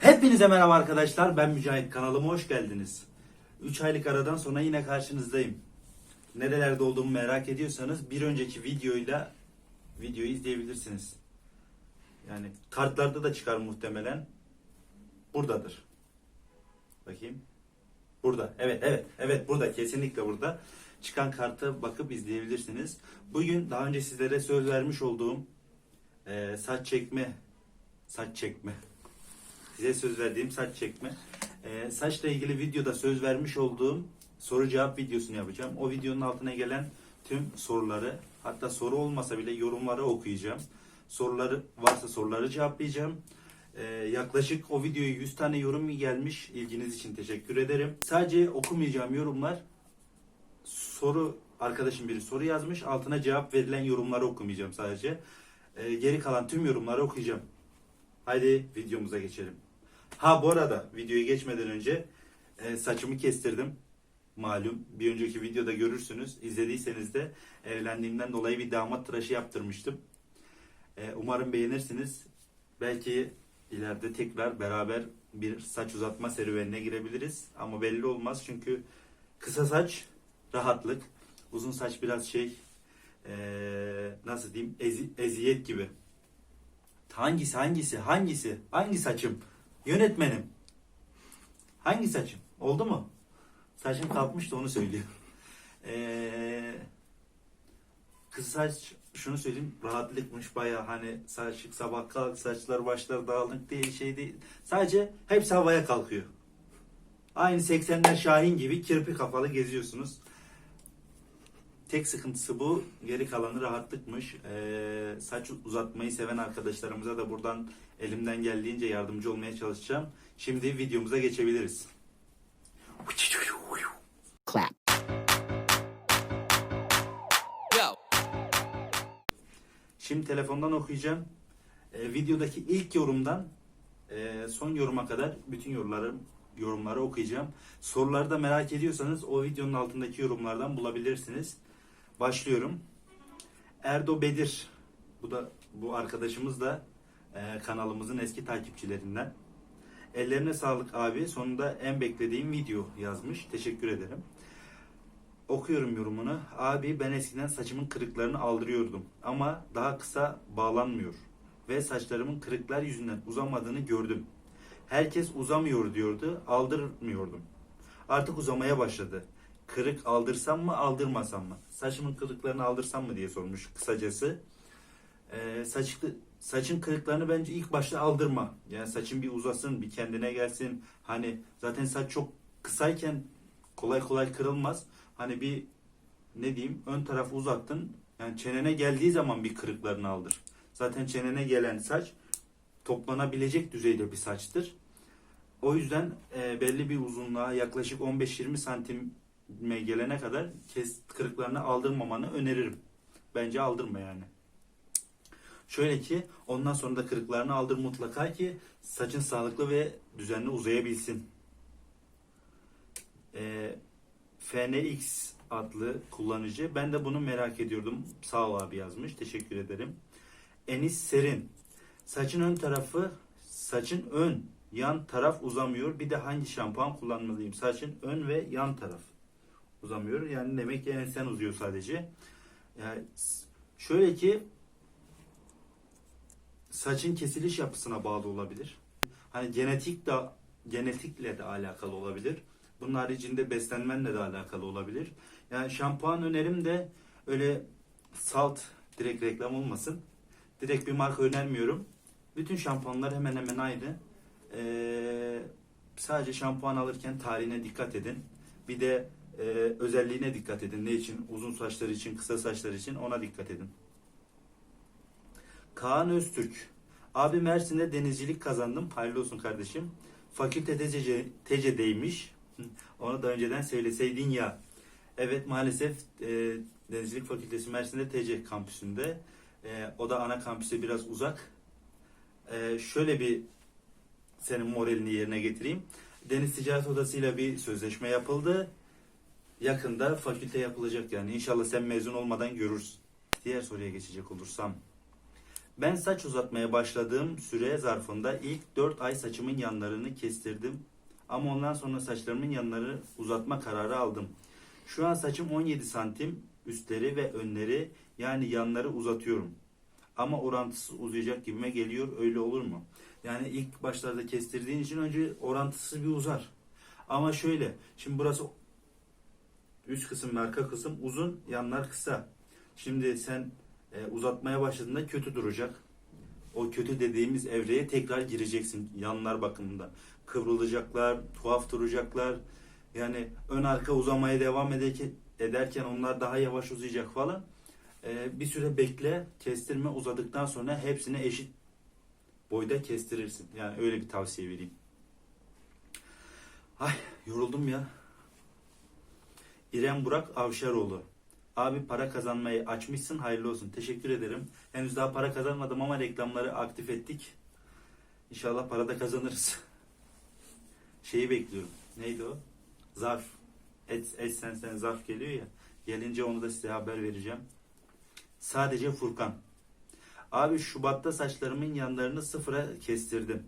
Hepinize merhaba arkadaşlar. Ben Mücahit. Kanalıma hoş geldiniz. 3 aylık aradan sonra yine karşınızdayım. Nerelerde olduğumu merak ediyorsanız bir önceki videoyla videoyu izleyebilirsiniz. Yani kartlarda da çıkar muhtemelen. Buradadır. Bakayım. Burada. Evet, evet, evet burada. Kesinlikle burada. Çıkan karta bakıp izleyebilirsiniz. Bugün daha önce sizlere söz vermiş olduğum eee, saç çekme saç çekme size söz verdiğim saç çekme. Ee, saçla ilgili videoda söz vermiş olduğum soru cevap videosunu yapacağım. O videonun altına gelen tüm soruları hatta soru olmasa bile yorumları okuyacağım. Soruları varsa soruları cevaplayacağım. Ee, yaklaşık o videoya 100 tane yorum gelmiş. İlginiz için teşekkür ederim. Sadece okumayacağım yorumlar soru arkadaşım biri soru yazmış. Altına cevap verilen yorumları okumayacağım sadece. Ee, geri kalan tüm yorumları okuyacağım. Haydi videomuza geçelim. Ha bu arada videoya geçmeden önce e, saçımı kestirdim. Malum bir önceki videoda görürsünüz. İzlediyseniz de evlendiğimden dolayı bir damat tıraşı yaptırmıştım. E, umarım beğenirsiniz. Belki ileride tekrar beraber bir saç uzatma serüvenine girebiliriz. Ama belli olmaz çünkü kısa saç rahatlık. Uzun saç biraz şey e, nasıl diyeyim ezi- eziyet gibi. Hangisi hangisi hangisi hangi saçım yönetmenim. Hangi saçım? Oldu mu? Saçım kalkmıştı onu söylüyor ee, kız saç şunu söyleyeyim rahatlıkmış baya hani saç sabah kalk saçlar başlar dağınık değil şey değil. Sadece hepsi havaya kalkıyor. Aynı 80'ler Şahin gibi kirpi kafalı geziyorsunuz Tek sıkıntısı bu. Geri kalanı rahatlıkmış. Ee, saç uzatmayı seven arkadaşlarımıza da buradan elimden geldiğince yardımcı olmaya çalışacağım. Şimdi videomuza geçebiliriz. clap. Yo. Şimdi telefondan okuyacağım. Ee, videodaki ilk yorumdan e, son yoruma kadar bütün yorumları yorumları okuyacağım. Soruları da merak ediyorsanız o videonun altındaki yorumlardan bulabilirsiniz. Başlıyorum. Erdo Bedir. Bu da bu arkadaşımız da e, kanalımızın eski takipçilerinden. Ellerine sağlık abi. Sonunda en beklediğim video yazmış. Teşekkür ederim. Okuyorum yorumunu. Abi ben eskiden saçımın kırıklarını aldırıyordum ama daha kısa bağlanmıyor ve saçlarımın kırıklar yüzünden uzamadığını gördüm. Herkes uzamıyor diyordu, aldırmıyordum. Artık uzamaya başladı. Kırık aldırsam mı, aldırmasam mı? Saçımın kırıklarını aldırsam mı diye sormuş kısacası. Ee, saç, saçın kırıklarını bence ilk başta aldırma. Yani saçın bir uzasın, bir kendine gelsin. Hani zaten saç çok kısayken kolay kolay kırılmaz. Hani bir ne diyeyim ön tarafı uzattın. Yani çenene geldiği zaman bir kırıklarını aldır. Zaten çenene gelen saç toplanabilecek düzeyde bir saçtır. O yüzden e, belli bir uzunluğa yaklaşık 15-20 santime gelene kadar kes kırıklarını aldırmamanı öneririm. Bence aldırma yani. Şöyle ki ondan sonra da kırıklarını aldır mutlaka ki saçın sağlıklı ve düzenli uzayabilsin. E, FNX adlı kullanıcı. Ben de bunu merak ediyordum. Sağ ol abi yazmış. Teşekkür ederim. Enis Serin. Saçın ön tarafı, saçın ön yan taraf uzamıyor. Bir de hangi şampuan kullanmalıyım? Saçın ön ve yan taraf uzamıyor. Yani demek ki ensen uzuyor sadece. Yani şöyle ki saçın kesiliş yapısına bağlı olabilir. Hani genetik de genetikle de alakalı olabilir. Bunun haricinde beslenmenle de alakalı olabilir. Yani şampuan önerim de öyle salt direkt reklam olmasın. Direkt bir marka önermiyorum. Bütün şampuanlar hemen hemen aynı. Ee, sadece şampuan alırken tarihine dikkat edin. Bir de e, özelliğine dikkat edin. Ne için? Uzun saçlar için, kısa saçlar için ona dikkat edin. Kaan Öztürk. Abi Mersin'de denizcilik kazandım. Hayırlı olsun kardeşim. Fakülte TCC, TC'deymiş. Onu da önceden söyleseydin ya. Evet maalesef e, Denizcilik Fakültesi Mersin'de TC kampüsünde. E, o da ana kampüse biraz uzak. E, şöyle bir senin moralini yerine getireyim. Deniz Ticaret Odası ile bir sözleşme yapıldı. Yakında fakülte yapılacak yani. İnşallah sen mezun olmadan görürsün. Diğer soruya geçecek olursam. Ben saç uzatmaya başladığım süre zarfında ilk 4 ay saçımın yanlarını kestirdim. Ama ondan sonra saçlarımın yanları uzatma kararı aldım. Şu an saçım 17 santim üstleri ve önleri yani yanları uzatıyorum. Ama orantısız uzayacak gibime geliyor. Öyle olur mu? Yani ilk başlarda kestirdiğin için önce orantısız bir uzar. Ama şöyle. Şimdi burası üst kısım ve arka kısım uzun, yanlar kısa. Şimdi sen e, uzatmaya başladığında kötü duracak. O kötü dediğimiz evreye tekrar gireceksin yanlar bakımında. Kıvrılacaklar, tuhaf duracaklar. Yani ön arka uzamaya devam ederken, onlar daha yavaş uzayacak falan. E, bir süre bekle, kestirme uzadıktan sonra hepsini eşit boyda kestirirsin. Yani öyle bir tavsiye vereyim. Ay yoruldum ya. İrem Burak Avşaroğlu. Abi para kazanmayı açmışsın hayırlı olsun. Teşekkür ederim. Henüz daha para kazanmadım ama reklamları aktif ettik. İnşallah para da kazanırız. Şeyi bekliyorum. Neydi o? Zarf. Sen zarf geliyor ya. Gelince onu da size haber vereceğim. Sadece Furkan. Abi Şubat'ta saçlarımın yanlarını sıfıra kestirdim.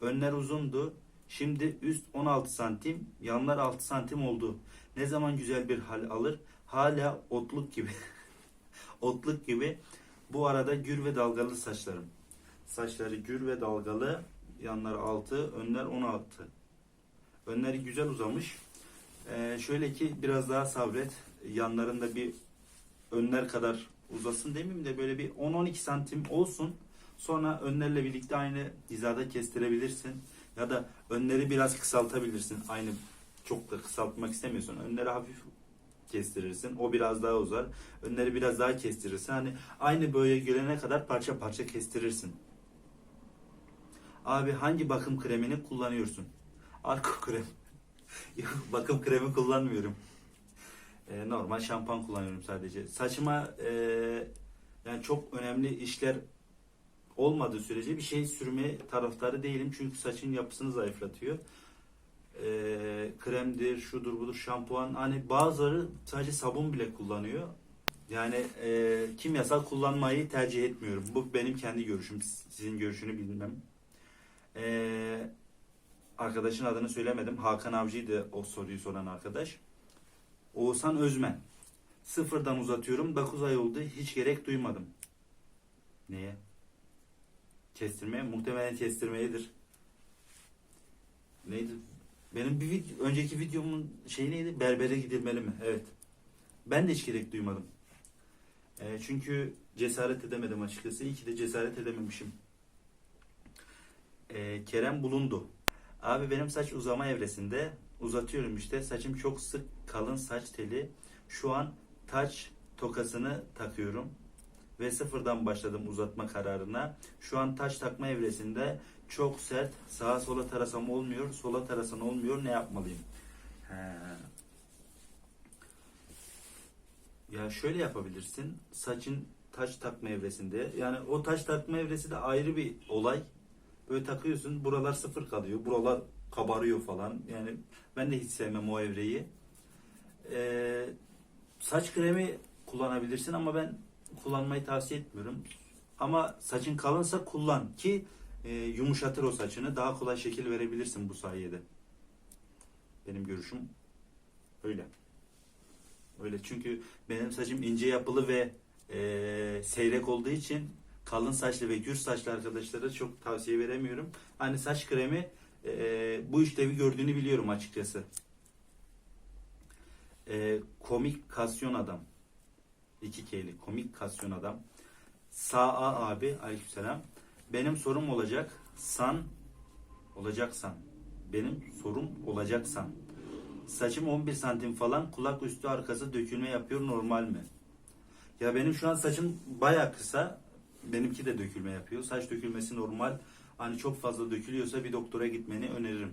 Önler uzundu. Şimdi üst 16 santim, yanlar 6 santim oldu. Ne zaman güzel bir hal alır? Hala otluk gibi. otluk gibi. Bu arada gür ve dalgalı saçlarım. Saçları gür ve dalgalı. Yanları 6, önler 16. Önleri güzel uzamış. Ee, şöyle ki biraz daha sabret. Yanlarında bir önler kadar uzasın demeyeyim de böyle bir 10-12 santim olsun. Sonra önlerle birlikte aynı hizada kestirebilirsin. Ya da önleri biraz kısaltabilirsin. Aynı çok da kısaltmak istemiyorsan önleri hafif kestirirsin. O biraz daha uzar. Önleri biraz daha kestirirsin. Hani aynı boya gelene kadar parça parça kestirirsin. Abi hangi bakım kremini kullanıyorsun? Arko krem. Bakım kremi kullanmıyorum. Ee, normal şampuan kullanıyorum sadece. Saçıma e, yani çok önemli işler olmadığı sürece bir şey sürme taraftarı değilim. Çünkü saçın yapısını zayıflatıyor. Ee, kremdir, şudur budur, şampuan. Hani bazıları sadece sabun bile kullanıyor. Yani e, kimyasal kullanmayı tercih etmiyorum. Bu benim kendi görüşüm. Sizin görüşünü bilmem. Ee, arkadaşın adını söylemedim. Hakan Avcı'ydı o soruyu soran arkadaş. Oğuzhan Özmen. Sıfırdan uzatıyorum. 9 ay oldu. Hiç gerek duymadım. Neye? Kestirmeye? Muhtemelen kestirmeyedir. Neydi? Benim bir vid- önceki videomun şey neydi? Berbere gidilmeli mi? Evet. Ben de hiç gerek duymadım. E, çünkü cesaret edemedim açıkçası. İyi ki de cesaret edememişim. E, Kerem bulundu. Abi benim saç uzama evresinde uzatıyorum işte. Saçım çok sık kalın saç teli. Şu an taç tokasını takıyorum. Ve sıfırdan başladım uzatma kararına. Şu an taç takma evresinde çok sert sağa sola tarasam olmuyor. Sola tarasam olmuyor. Ne yapmalıyım? He. Ya şöyle yapabilirsin. Saçın taç takma evresinde. Yani o taç takma evresi de ayrı bir olay. Böyle takıyorsun. Buralar sıfır kalıyor. Buralar kabarıyor falan. Yani ben de hiç sevmem o evreyi. Ee, saç kremi kullanabilirsin ama ben kullanmayı tavsiye etmiyorum. Ama saçın kalınsa kullan ki e, yumuşatır o saçını. Daha kolay şekil verebilirsin bu sayede. Benim görüşüm öyle. Öyle çünkü benim saçım ince yapılı ve e, seyrek olduğu için kalın saçlı ve gür saçlı arkadaşlara çok tavsiye veremiyorum. Hani saç kremi e, bu işlevi gördüğünü biliyorum açıkçası. E, komik kasyon adam. İki keyli komik kasyon adam. Sa'a abi aleykümselam. Benim sorum olacak. San olacaksan. Benim sorum olacaksan. Saçım 11 santim falan kulak üstü arkası dökülme yapıyor normal mi? Ya benim şu an saçım baya kısa. Benimki de dökülme yapıyor. Saç dökülmesi normal. Hani çok fazla dökülüyorsa bir doktora gitmeni öneririm.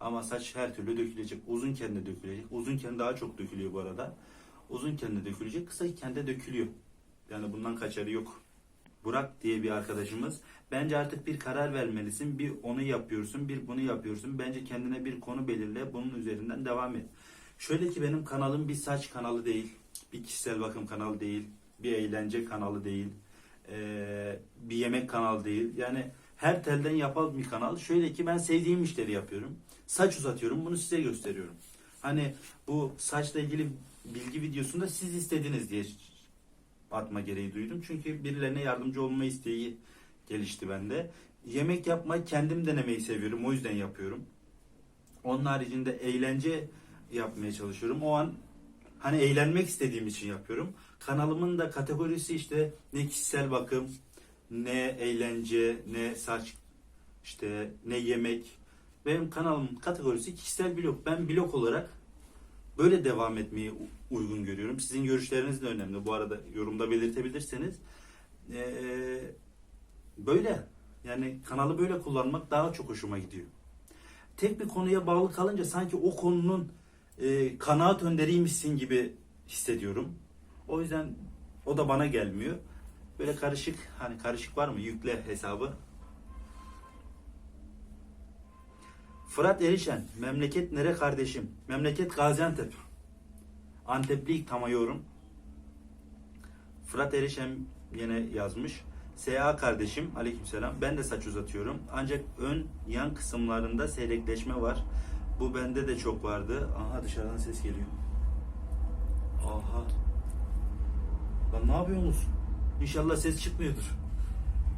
Ama saç her türlü dökülecek. Uzunken de dökülecek. Uzunken daha çok dökülüyor bu arada. Uzunken de dökülecek. Kısayken de dökülüyor. Yani bundan kaçarı yok. Burak diye bir arkadaşımız. Bence artık bir karar vermelisin. Bir onu yapıyorsun, bir bunu yapıyorsun. Bence kendine bir konu belirle. Bunun üzerinden devam et. Şöyle ki benim kanalım bir saç kanalı değil. Bir kişisel bakım kanalı değil. Bir eğlence kanalı değil. Bir yemek kanalı değil. Yani her telden yapan bir kanal. Şöyle ki ben sevdiğim işleri yapıyorum. Saç uzatıyorum. Bunu size gösteriyorum. Hani bu saçla ilgili bilgi videosunda siz istediniz diye atma gereği duydum. Çünkü birilerine yardımcı olma isteği gelişti bende. Yemek yapmayı kendim denemeyi seviyorum. O yüzden yapıyorum. Onun haricinde eğlence yapmaya çalışıyorum. O an hani eğlenmek istediğim için yapıyorum. Kanalımın da kategorisi işte ne kişisel bakım, ne eğlence, ne saç, işte ne yemek. Benim kanalımın kategorisi kişisel blog. Ben blog olarak böyle devam etmeyi uygun görüyorum. Sizin görüşleriniz de önemli. Bu arada yorumda belirtebilirseniz. Ee, böyle. Yani kanalı böyle kullanmak daha çok hoşuma gidiyor. Tek bir konuya bağlı kalınca sanki o konunun e, kanaat önderiymişsin gibi hissediyorum. O yüzden o da bana gelmiyor. Böyle karışık, hani karışık var mı? Yükle hesabı. Fırat Erişen, memleket nere kardeşim? Memleket Gaziantep. Antepli tamayıyorum. Fırat Erişen yine yazmış. SA kardeşim, aleykümselam. Ben de saç uzatıyorum. Ancak ön yan kısımlarında seyrekleşme var. Bu bende de çok vardı. Aha dışarıdan ses geliyor. Aha. Lan ne yapıyorsunuz? İnşallah ses çıkmıyordur.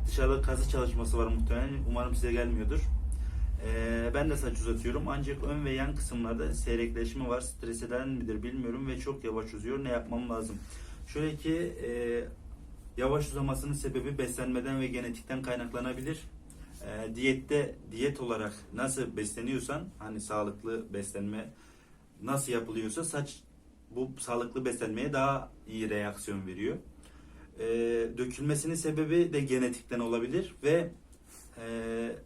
Dışarıda kazı çalışması var muhtemelen. Umarım size gelmiyordur. Ee, ben de saç uzatıyorum. Ancak ön ve yan kısımlarda seyrekleşme var. Stres eden midir bilmiyorum ve çok yavaş uzuyor. Ne yapmam lazım? Şöyle ki e, yavaş uzamasının sebebi beslenmeden ve genetikten kaynaklanabilir. E, diyette diyet olarak nasıl besleniyorsan hani sağlıklı beslenme nasıl yapılıyorsa saç bu sağlıklı beslenmeye daha iyi reaksiyon veriyor. E, dökülmesinin sebebi de genetikten olabilir ve e,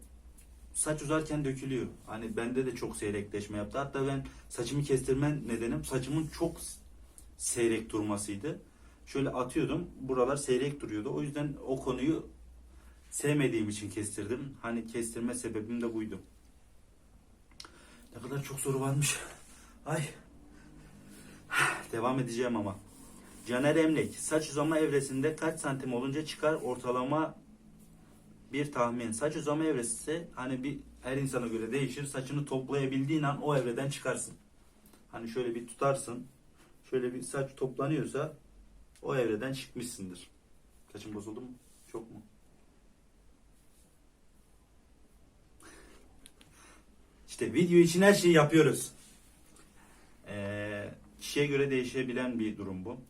saç uzarken dökülüyor. Hani bende de çok seyrekleşme yaptı. Hatta ben saçımı kestirme nedenim saçımın çok seyrek durmasıydı. Şöyle atıyordum. Buralar seyrek duruyordu. O yüzden o konuyu sevmediğim için kestirdim. Hani kestirme sebebim de buydu. Ne kadar çok soru varmış. Ay. Devam edeceğim ama. Caner Emlek. Saç uzama evresinde kaç santim olunca çıkar ortalama bir tahmin. Saç uzama evresi ise hani bir her insana göre değişir. Saçını toplayabildiğin an o evreden çıkarsın. Hani şöyle bir tutarsın. Şöyle bir saç toplanıyorsa o evreden çıkmışsındır. Saçın bozuldu mu? Çok mu? İşte video için her şeyi yapıyoruz. Ee, kişiye göre değişebilen bir durum bu.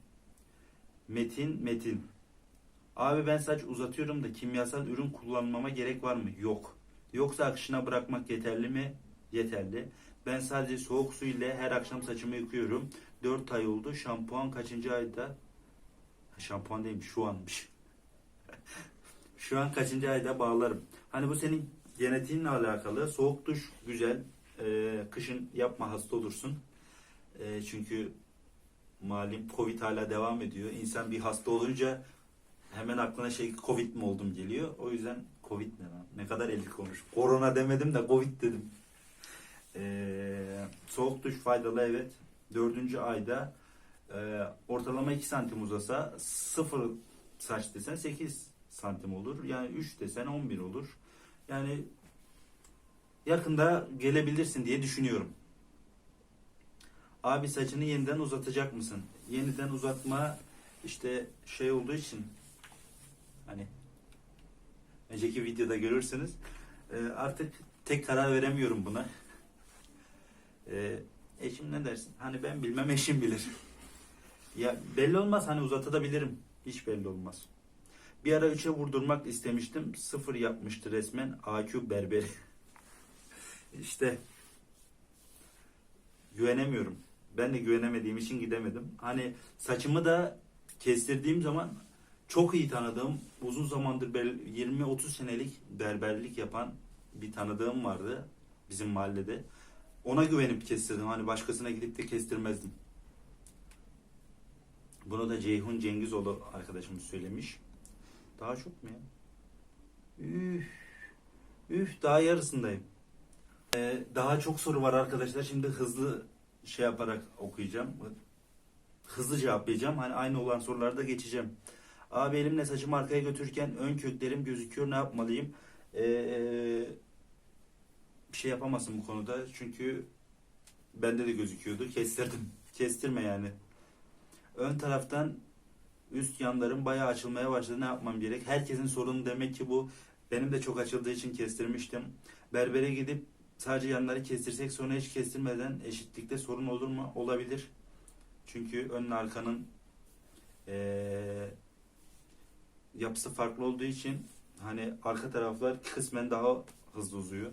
Metin, Metin. Abi ben saç uzatıyorum da kimyasal ürün kullanmama gerek var mı? Yok. Yoksa akışına bırakmak yeterli mi? Yeterli. Ben sadece soğuk su ile her akşam saçımı yıkıyorum. 4 ay oldu. Şampuan kaçıncı ayda? Şampuan değilmiş şu anmış. şu an kaçıncı ayda bağlarım. Hani bu senin genetiğinle alakalı. Soğuk duş güzel. Ee, kışın yapma hasta olursun. Ee, çünkü malum Covid hala devam ediyor. İnsan bir hasta olunca hemen aklına şey Covid mi oldum geliyor. O yüzden Covid ne lan? Ne kadar elit konuş. Korona demedim de Covid dedim. Ee, soğuk duş faydalı evet. Dördüncü ayda e, ortalama 2 santim uzasa sıfır saç desen 8 santim olur. Yani 3 desen 11 olur. Yani yakında gelebilirsin diye düşünüyorum. Abi saçını yeniden uzatacak mısın? Yeniden uzatma işte şey olduğu için hani önceki videoda görürsünüz. Ee, artık tek karar veremiyorum buna. Ee, eşim ne dersin? Hani ben bilmem eşim bilir. ya belli olmaz hani uzatabilirim. Hiç belli olmaz. Bir ara 3'e vurdurmak istemiştim. Sıfır yapmıştı resmen. AQ berberi. işte güvenemiyorum. Ben de güvenemediğim için gidemedim. Hani saçımı da kestirdiğim zaman çok iyi tanıdığım, uzun zamandır bel- 20-30 senelik berberlik yapan bir tanıdığım vardı bizim mahallede. Ona güvenip kestirdim. Hani başkasına gidip de kestirmezdim. Bunu da Ceyhun Cengizoğlu arkadaşımız söylemiş. Daha çok mu ya? Üf, üf daha yarısındayım. Ee, daha çok soru var arkadaşlar. Şimdi hızlı şey yaparak okuyacağım. Hızlı cevaplayacağım. Hani aynı olan sorularda geçeceğim. Abi elimle saçımı arkaya götürürken ön köklerim gözüküyor. Ne yapmalıyım? Ee, bir şey yapamazsın bu konuda. Çünkü bende de gözüküyordu. Kestirdim. Kestirme yani. Ön taraftan üst yanlarım bayağı açılmaya başladı. Ne yapmam gerek? Herkesin sorunu demek ki bu. Benim de çok açıldığı için kestirmiştim. Berbere gidip sadece yanları kestirsek sonra hiç kestirmeden eşitlikte sorun olur mu? Olabilir. Çünkü önle arkanın eee, yapısı farklı olduğu için hani arka taraflar kısmen daha hızlı uzuyor.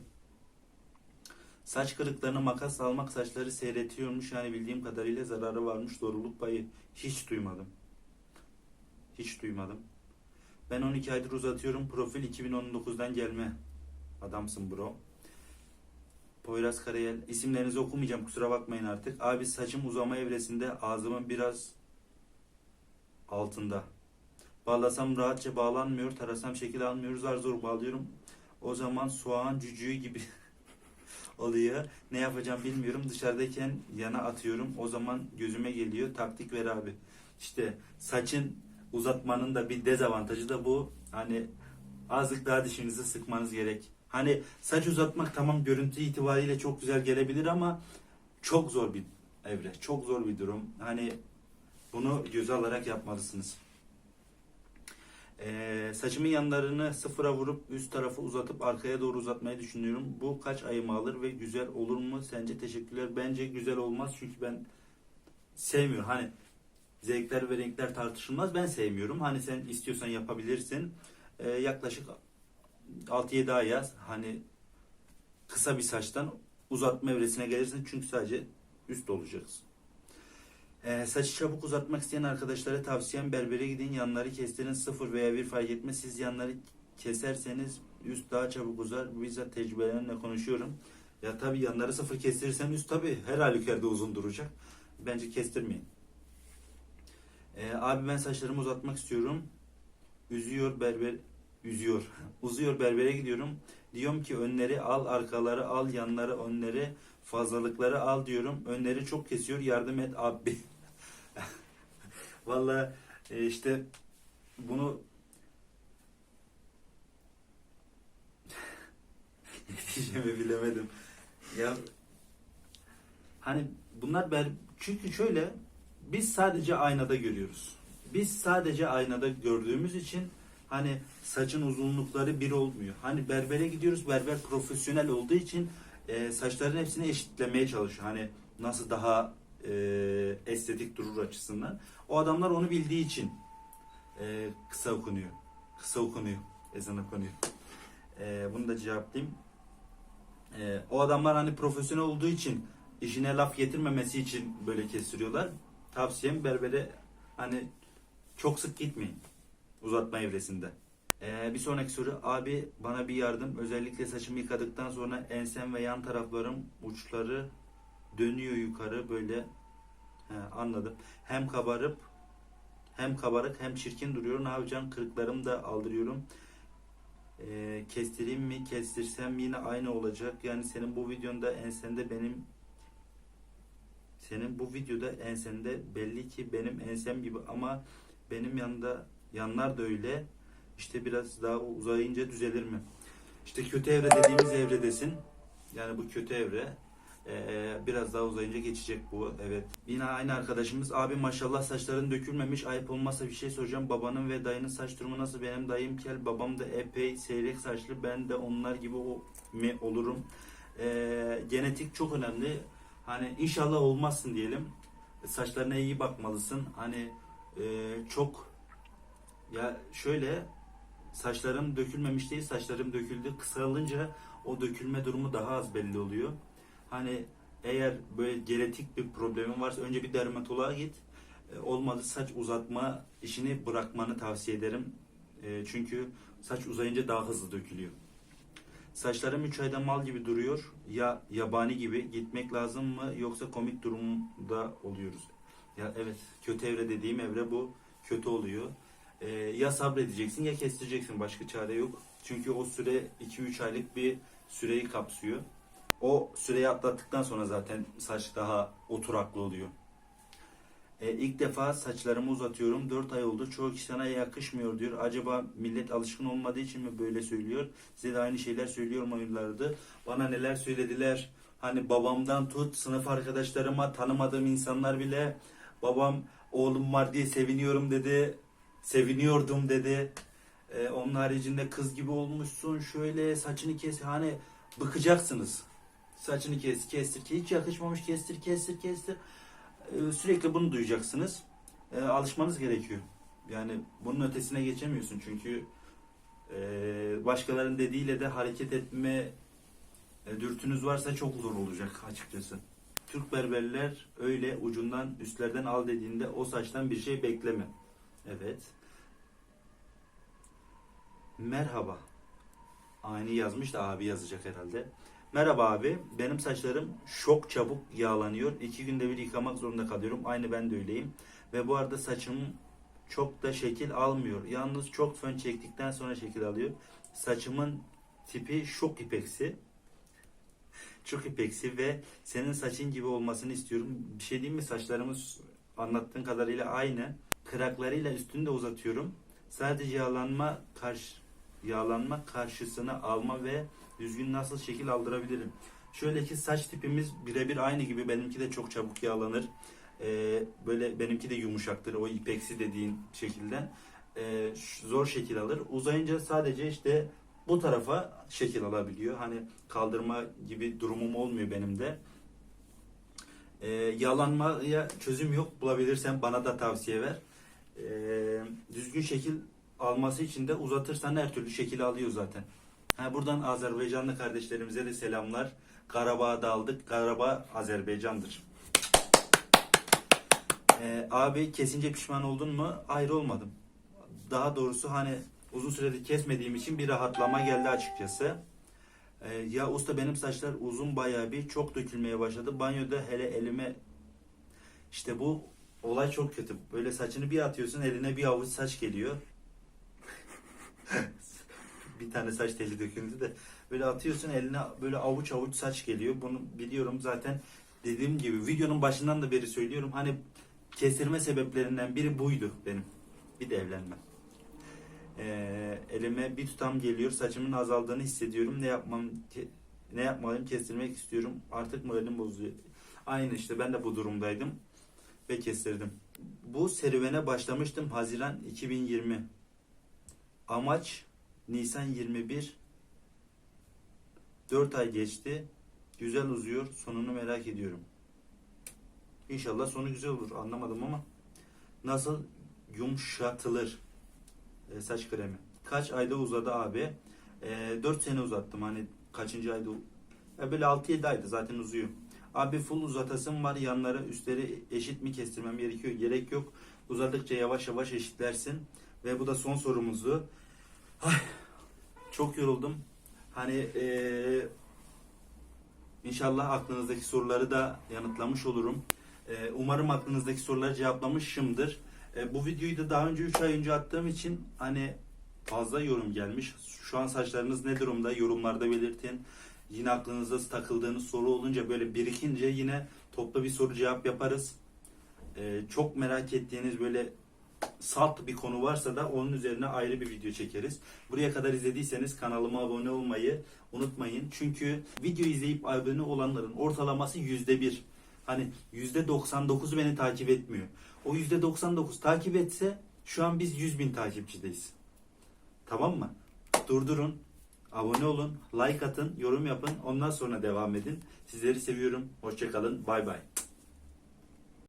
Saç kırıklarına makas almak saçları seyretiyormuş. Yani bildiğim kadarıyla zararı varmış. Doğruluk payı hiç duymadım. Hiç duymadım. Ben 12 aydır uzatıyorum. Profil 2019'dan gelme. Adamsın bro. Poyraz Karayel. İsimlerinizi okumayacağım kusura bakmayın artık. Abi saçım uzama evresinde ağzımın biraz altında. Bağlasam rahatça bağlanmıyor. Tarasam şekil almıyor. Zar zor bağlıyorum. O zaman soğan cücüğü gibi oluyor. Ne yapacağım bilmiyorum. Dışarıdayken yana atıyorum. O zaman gözüme geliyor. Taktik ver abi. İşte saçın uzatmanın da bir dezavantajı da bu. Hani azıcık daha dişinizi sıkmanız gerek. Hani saç uzatmak tamam görüntü itibariyle çok güzel gelebilir ama çok zor bir evre. Çok zor bir durum. Hani bunu göze alarak yapmalısınız. Ee, saçımın yanlarını sıfıra vurup üst tarafı uzatıp arkaya doğru uzatmayı düşünüyorum. Bu kaç ayımı alır ve güzel olur mu? Sence teşekkürler. Bence güzel olmaz çünkü ben sevmiyorum. Hani zevkler ve renkler tartışılmaz. Ben sevmiyorum. Hani sen istiyorsan yapabilirsin. Ee, yaklaşık 6-7 ay yaz. Hani kısa bir saçtan uzatma evresine gelirsin. Çünkü sadece üst olacaksın. Ee, saçı çabuk uzatmak isteyen arkadaşlara tavsiyem berbere gidin yanları kestirin sıfır veya bir fark etmez. Siz yanları keserseniz üst daha çabuk uzar. Bizzat tecrübelerimle konuşuyorum. Ya tabii yanları sıfır kestirirsen üst tabii her halükarda uzun duracak. Bence kestirmeyin. Ee, abi ben saçlarımı uzatmak istiyorum. Üzüyor berber üzüyor. Uzuyor berbere gidiyorum. Diyorum ki önleri al, arkaları al, yanları, önleri, fazlalıkları al diyorum. Önleri çok kesiyor. Yardım et abi. Vallahi e, işte bunu ne diyeceğimi bilemedim. Ya hani bunlar ber çünkü şöyle biz sadece aynada görüyoruz. Biz sadece aynada gördüğümüz için hani saçın uzunlukları bir olmuyor. Hani berbere gidiyoruz. Berber profesyonel olduğu için e, saçların hepsini eşitlemeye çalışıyor. Hani nasıl daha e, estetik durur açısından. O adamlar onu bildiği için e, kısa okunuyor. Kısa okunuyor. Ezan okunuyor. E, bunu da cevaplayayım. E, o adamlar hani profesyonel olduğu için işine laf getirmemesi için böyle kestiriyorlar. Tavsiyem berbere hani çok sık gitmeyin uzatma evresinde. Ee, bir sonraki soru abi bana bir yardım özellikle saçımı yıkadıktan sonra ensem ve yan taraflarım uçları dönüyor yukarı böyle He, anladım. Hem kabarıp hem kabarık hem çirkin duruyor. Ne yapacağım? Kırıklarımı da aldırıyorum. Ee, kestireyim mi? Kestirsem yine aynı olacak. Yani senin bu videonda ensende benim senin bu videoda ensende belli ki benim ensem gibi ama benim yanında yanlar da öyle. İşte biraz daha uzayınca düzelir mi? İşte kötü evre dediğimiz evredesin. Yani bu kötü evre. Ee, biraz daha uzayınca geçecek bu. Evet. Yine aynı arkadaşımız. Abi maşallah saçların dökülmemiş. Ayıp olmazsa bir şey soracağım. Babanın ve dayının saç durumu nasıl? Benim dayım kel. Babam da epey seyrek saçlı. Ben de onlar gibi o, mi olurum? Ee, genetik çok önemli. Hani inşallah olmazsın diyelim. Saçlarına iyi bakmalısın. Hani e, çok ya şöyle saçlarım dökülmemiş değil saçlarım döküldü. Kısalınca o dökülme durumu daha az belli oluyor. Hani eğer böyle genetik bir problemin varsa önce bir dermatoloğa git. E, Olmadı saç uzatma işini bırakmanı tavsiye ederim. E, Çünkü saç uzayınca daha hızlı dökülüyor. Saçlarım 3 ayda mal gibi duruyor. Ya yabani gibi gitmek lazım mı yoksa komik durumda oluyoruz. Ya evet kötü evre dediğim evre bu. Kötü oluyor. Ee, ya sabredeceksin ya kestireceksin. Başka çare yok. Çünkü o süre 2-3 aylık bir süreyi kapsıyor. O süreyi atlattıktan sonra zaten saç daha oturaklı oluyor. E, ilk defa saçlarımı uzatıyorum. 4 ay oldu. Çoğu kişi sana yakışmıyor diyor. Acaba millet alışkın olmadığı için mi böyle söylüyor? Size de aynı şeyler o yıllarda. Bana neler söylediler. Hani babamdan tut sınıf arkadaşlarıma tanımadığım insanlar bile babam oğlum var diye seviniyorum dedi. Seviniyordum dedi. E, onun haricinde kız gibi olmuşsun. Şöyle saçını kes. Hani bıkacaksınız. Saçını kes, kestir ki hiç yakışmamış kestir, kestir, kestir. Ee, sürekli bunu duyacaksınız. Ee, alışmanız gerekiyor. Yani bunun ötesine geçemiyorsun çünkü e, başkalarının dediğiyle de hareket etme e, dürtünüz varsa çok zor olacak açıkçası. Türk berberler öyle ucundan üstlerden al dediğinde o saçtan bir şey bekleme. Evet. Merhaba. Aynı yazmış da abi yazacak herhalde. Merhaba abi. Benim saçlarım çok çabuk yağlanıyor. İki günde bir yıkamak zorunda kalıyorum. Aynı ben de öyleyim. Ve bu arada saçım çok da şekil almıyor. Yalnız çok fön çektikten sonra şekil alıyor. Saçımın tipi şok ipeksi. Çok ipeksi ve senin saçın gibi olmasını istiyorum. Bir şey diyeyim mi? Saçlarımız anlattığın kadarıyla aynı. Kıraklarıyla üstünü de uzatıyorum. Sadece yağlanma karşı yağlanma karşısına alma ve düzgün nasıl şekil aldırabilirim. Şöyle ki saç tipimiz birebir aynı gibi. Benimki de çok çabuk yağlanır. Ee, böyle benimki de yumuşaktır. O ipeksi dediğin şekilden. Ee, zor şekil alır. Uzayınca sadece işte bu tarafa şekil alabiliyor. Hani kaldırma gibi durumum olmuyor benim de. Ee, yağlanmaya çözüm yok. Bulabilirsen bana da tavsiye ver. Ee, düzgün şekil alması için de uzatırsan her türlü şekil alıyor zaten. Ha, buradan Azerbaycanlı kardeşlerimize de selamlar. Karabağ'da aldık. Karabağ Azerbaycan'dır. Ee, abi kesince pişman oldun mu? Hayır olmadım. Daha doğrusu hani uzun süredir kesmediğim için bir rahatlama geldi açıkçası. Ee, ya usta benim saçlar uzun bayağı bir çok dökülmeye başladı. Banyoda hele elime işte bu olay çok kötü. Böyle saçını bir atıyorsun eline bir avuç saç geliyor. Bir tane saç teli döküldü de böyle atıyorsun eline böyle avuç avuç saç geliyor. Bunu biliyorum zaten dediğim gibi videonun başından da beri söylüyorum. Hani kestirme sebeplerinden biri buydu benim. Bir de evlenmem. Ee, elime bir tutam geliyor. Saçımın azaldığını hissediyorum. Ne yapmam ne yapmalıyım kestirmek istiyorum. Artık moralim bozuyor. Aynı işte ben de bu durumdaydım ve kestirdim. Bu serüvene başlamıştım Haziran 2020. Amaç Nisan 21. 4 ay geçti. Güzel uzuyor. Sonunu merak ediyorum. İnşallah sonu güzel olur. Anlamadım ama. Nasıl yumuşatılır e, saç kremi? Kaç ayda uzadı abi? E, 4 sene uzattım. Hani kaçıncı ayda? Ya böyle 6-7 ayda zaten uzuyor. Abi full uzatasım var. Yanları üstleri eşit mi kestirmem gerekiyor? Gerek yok. Uzadıkça yavaş yavaş eşitlersin. Ve bu da son sorumuzdu. Ay, çok yoruldum. Hani eee inşallah aklınızdaki soruları da yanıtlamış olurum. Eee, umarım aklınızdaki soruları cevaplamışımdır. Eee, bu videoyu da daha önce 3 ay önce attığım için hani fazla yorum gelmiş. Şu an saçlarınız ne durumda? Yorumlarda belirtin. Yine aklınızda takıldığınız soru olunca böyle birikince yine toplu bir soru cevap yaparız. Eee, çok merak ettiğiniz böyle salt bir konu varsa da onun üzerine ayrı bir video çekeriz. Buraya kadar izlediyseniz kanalıma abone olmayı unutmayın. Çünkü video izleyip abone olanların ortalaması yüzde bir. Hani yüzde 99'u beni takip etmiyor. O yüzde 99 takip etse şu an biz 100 bin takipçideyiz. Tamam mı? Durdurun. Abone olun, like atın, yorum yapın. Ondan sonra devam edin. Sizleri seviyorum. Hoşçakalın. Bay bay.